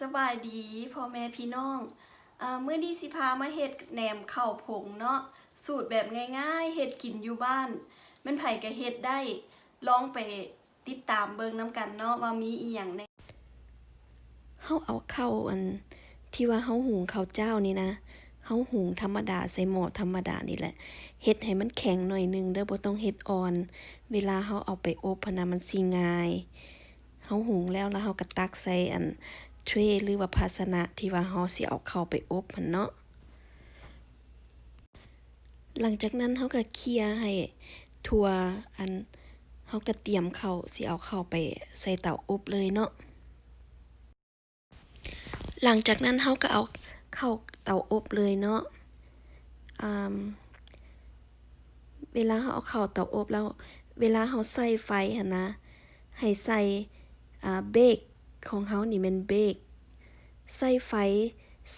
สบายดีพ่อแม่พี่น้องเมื่อดีสิพามาเฮ็ดแหนมข้าวผงเนาะสูตรแบบง่ายๆเฮ็ดกินอยู่บ้าน มันไผ่ก็เฮ็ดได้ลองไปติดตามเบิ่งนํกันเนาะว่ามีอีหยังในเฮาเอาเข้าอันที่ว่าเฮาหุงข้าวเจ้านี่นะเฮาหุงธรรมดาใส่หม้อธรรมดานี่แหละเฮ็ดให้มันแข็งหน่อยหนึงเด้อบ่ต้องเฮ็ดอ่อน เวลาเฮาเอาไปอบพนะมันสิง่ายเฮาหุงแล้วแล้วเฮาก็ตักใส่อัน เทรหรือว่าภาชนะที่ว่าเฮาสิเอาเข้าไปอบหั่นเนาะ หลังจากนั้นเฮาก็เคลียร์ให้ทั่วอันเฮาก็เตรียมเข้าสิเอาเข้าไปใส่เตาอบเลยเนาะ หลังจากนั้นเฮาก็เอาเข้าเตาอบเลยเนาะเวลาเฮาเอาเข้าเตาอบแล้ว เวลาเฮาใส่ไฟหั่นนะ ให้ใส่อ่าเบกของเฮานี่ม่นเบก ใส่ไฟ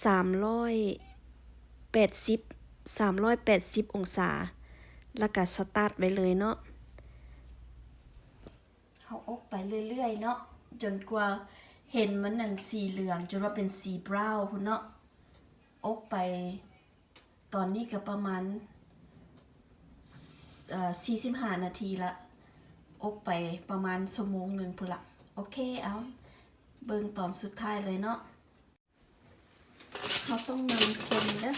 380 380องศา แล้วก็สตาร์ทไว้เลยเนาะเฮาอบไปเรื่อยๆเนาะจนกว่าเห็นมันนั่นสีเหลืองจนว่าเป็นสีบราวน์พุ่นเนาะอบไปตอนนี้ก็ประมาณเอ่อ45นาทีละอบไปประมาณชั่วโมงหนึ่งพุ่นละโอเคเอาเบิ่งตอนสุดท้ายเลยเนาะ เขาต้องนำคนเด้อ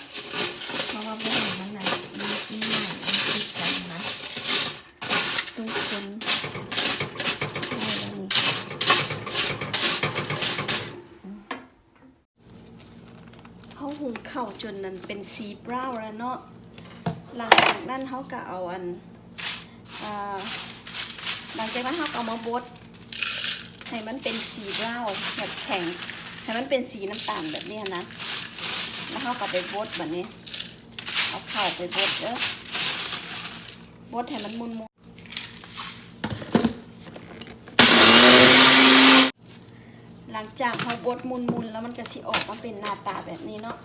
เพราะว่าบ่ให้มันน่ะมีอีหยังมันติดกันนะต้องคนได้แล้วนี่อืมเขาหุงข้าจนนั้นเป็นสีบราวน์แล้วเนาะหลังจากนั้นเขาก็เอาอันหลังจากนั้นเราก็เอามาบดให้มันเป็นสีบราวน์แบบแข็ง ให้มันเป็นสีน้ำตาลแบบนี้นะ แล้วเราก็ไปบดแบบนี้ เอาเข่าไปบดเด้อบดให้มันมุนมุนหลังจากเราบดมุนมุนๆแล้วมันก็สิออกมาเป็นหน้าตาแบบนี้เนาะ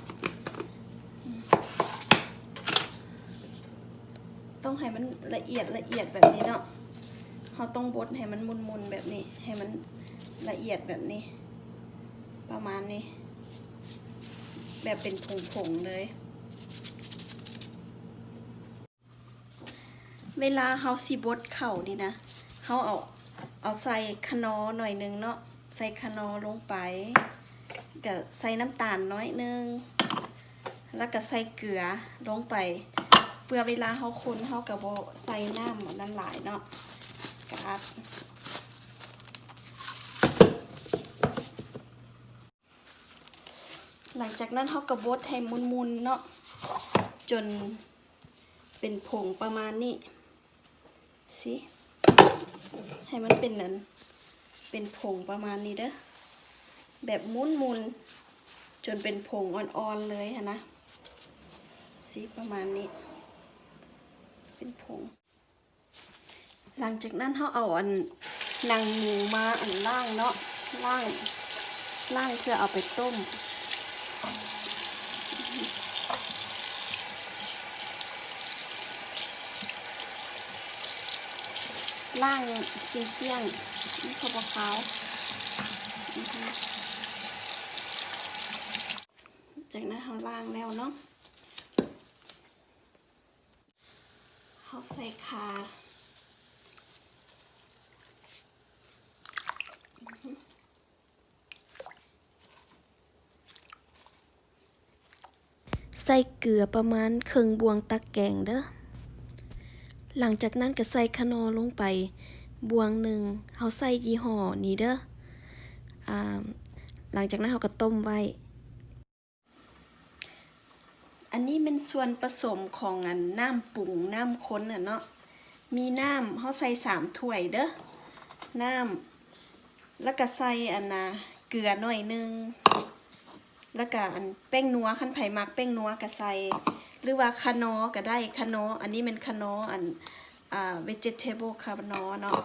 ต้องให้มันละเอียดละเอียดแบบนี้เนาะเราต้องบดให้มันมุนๆแบบนี้ ให้มันละเอียดแบบนี้ ประมาณนี้ แบบเป็นผงๆเลย เวลาเฮาสิบดเข่านี่นะเฮาเอาเอาใส่คะนอหน่อยนึงเนาะใส่คะนอลงไปก็ใส่น้ำตาลน้อยนึง แล้วก็ใส่เกลือลงไปเพื่อเวลาเฮาคนเฮาก็บ่ใส่น้ำอันนั้นหลายเนาะกัด หลังจากนั้นเขากระบดให้มุนๆเนาะจนเป็นผงประมาณนี้สิให้มันเป็นนั้น เป็นผงประมาณนี้เด้อแบบมุนๆจนเป็นผงอ่อนๆเลยฮะนะสิประมาณนี้ เป็นผง หลังจากนั้นเขาเอาอันนางหมูมาอันล่างเนาะล่างล่างเพื่อเอาไปต้ม ล่างเกี้ยงเกี้ยงนี่ข้าวขาวจากนั้นเขาล่างแล้วเนาะเขาใส่คาใส่เกลือประมาณครึ่งบวงตักแกงเด้อ หลังจากนั้นก็ใส่คะนอลงไป บวงหนึ่งเฮาใส่ยี่ห้อนี้เด้ออ่าหลังจากนั้นเฮาก็ต้มไว้ อันนี้เป็นส่วนผสมของอันน้ำปรุงน้ำข้นอะเนาะ มีน้ำเฮาใส่สามถ้วยเด้อ น้ำแล้วก็ใส่อันน่ะเกลือหน่อยหนึง แล้วก็อันแป้งนัวขั้นไผ่มักแป้งนัวก็ใสหรือว่าคานอก็ได้คานออันนี้เป็นคานออันอ่า vegetable คานอเนาะ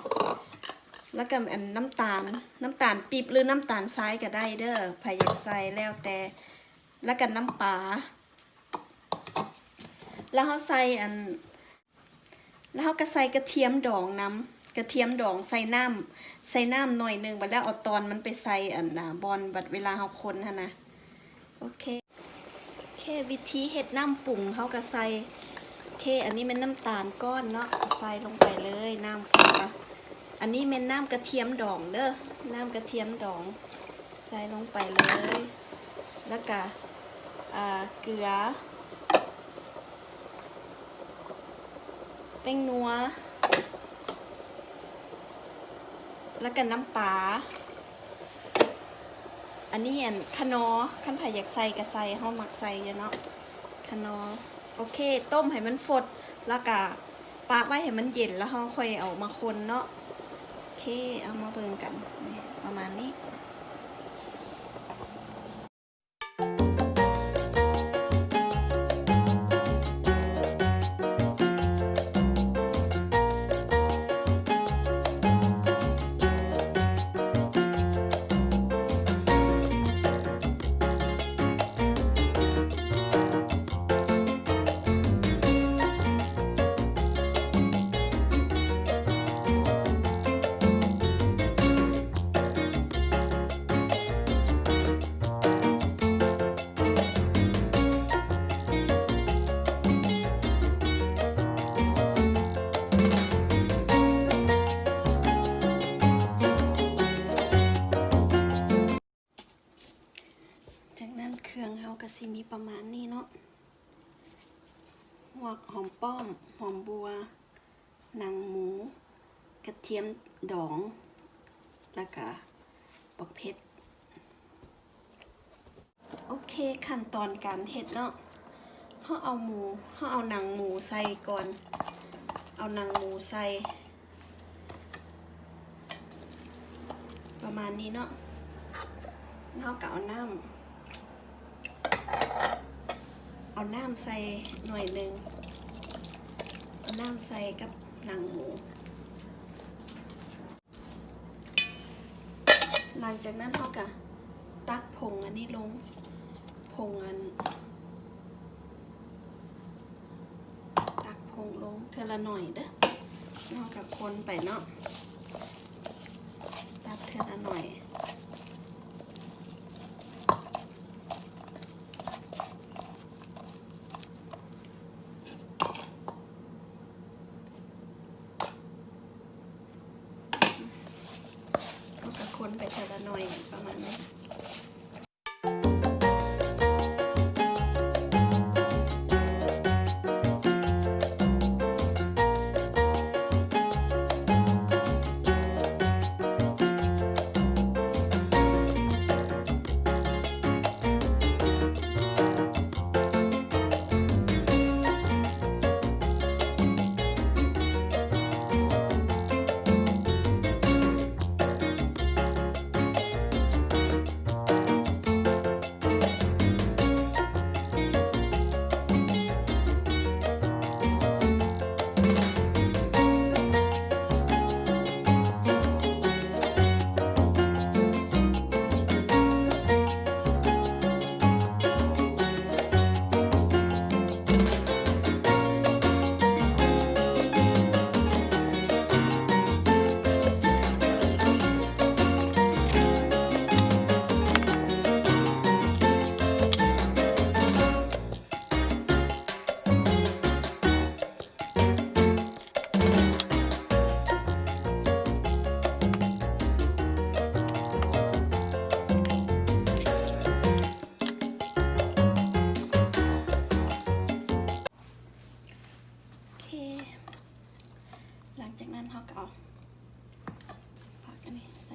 แล้วก็อันน้ำตาลน้ำตาลปีบหรือน้ำตาลทรายก็ได้เด้อไผ่อยากใส่แล้วแต่แล้วก็น้ำปลาแล้วเขาใส่อัน แล้วเขาก็ใส่กระเทียมดองน้ำกระเทียมดองใส่น้ำใส่น้ำหน่อยหนึ่งบัดแล้วเอาตอนมันไปใส่อันน่ะบอลบัดเวลาเฮาคนหั่นนะ โอเคแค่วิธีเฮ็ดน้ำปรุงเฮาก็ใส่โอเค อันนี้เป็นน้ำตาลก้อนเนาะใส่ลงไปเลยน้ำฟ้าอันนี้เป็นน้ำกระเทียมดองเด้อน้ำกระเทียมดอง ใส่ลงไปเลย แล้วก็เกลือแป้งนัว แล้วก็น้ำปลา อันนี้อันคะนอขั้นผ่ายอยากใส่ก็ใส่ห้ามักใส่อยู่เนาะคะนอโอเค ต้มให้มันฟดแล้วก็ปากไว้ให้มันเย็นแล้วห้องค่อยเอามาคนเนาะโอเคเอามาเบิ่งกันประมาณนี้ ประมาณนี้เนาะหัวหอมป้อม หอมบัว หนังหมู กระเทียมดอง แล้วก็ปักเพชรโอเคขั้นตอนการเฮ็ดเนาะเฮาเอาหมูเฮาเอาหนังหมูใส่ก่อน เอาหนังหมูใส่ ประมาณนี้เนาะเฮาก็เอาน้ำ เอาน้ำใส่หน่อยหนึ่งเอาน้ำใส่กับหนังหมู หลังจากนั้นเขากะตักผงอันนี้ลงผงอัน ตักผงลงเทละหน่อยเด้อเนอกกับคนไปเนาะตักเทละหน่อย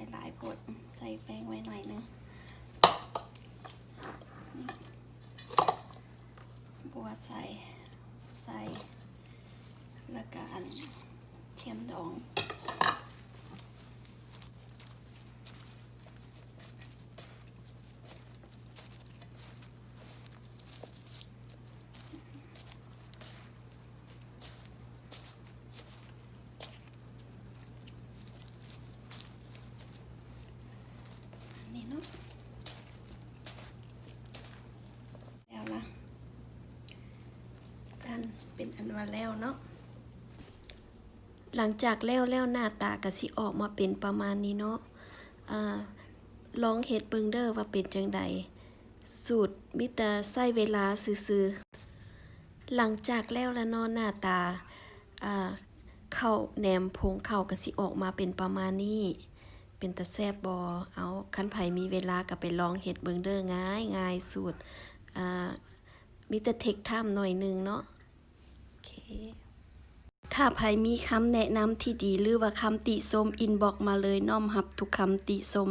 ส่หลายผดใส่แป้งไว้หน่อยนึงบัวใส่ ใส่ แล้วก็อันเทียมดอง อันนี้เนาะแล้วละ กันเป็นอันว่าแล้วเนาะหลังจากแล้วแล้วหน้าตาก็สิออกมาเป็นประมาณนี้เนาะอ่าลองเฮ็ดเบิงเด้อว่าเป็นจังใดสูตรมีแต่ใช้เวลาซื่อๆหลังจากแล้วแล้วเนาะหน้าตาอ่าข้าแหนมผงเข้าก็สิออกมาเป็นประมาณนี้เป็นตาแซบบอเอาคันไผมีเวลาก็ไปลองเฮ็ดเบิงเด้อง่ายง่ายสูตรอ่ามีแต่เทคไทม์หน่อยนึงเนาะ ถ้าใครมีคำแนะนำที่ดีหรือว่าคำติชมอินบอกมาเลยน้อมรับทุกคำติชม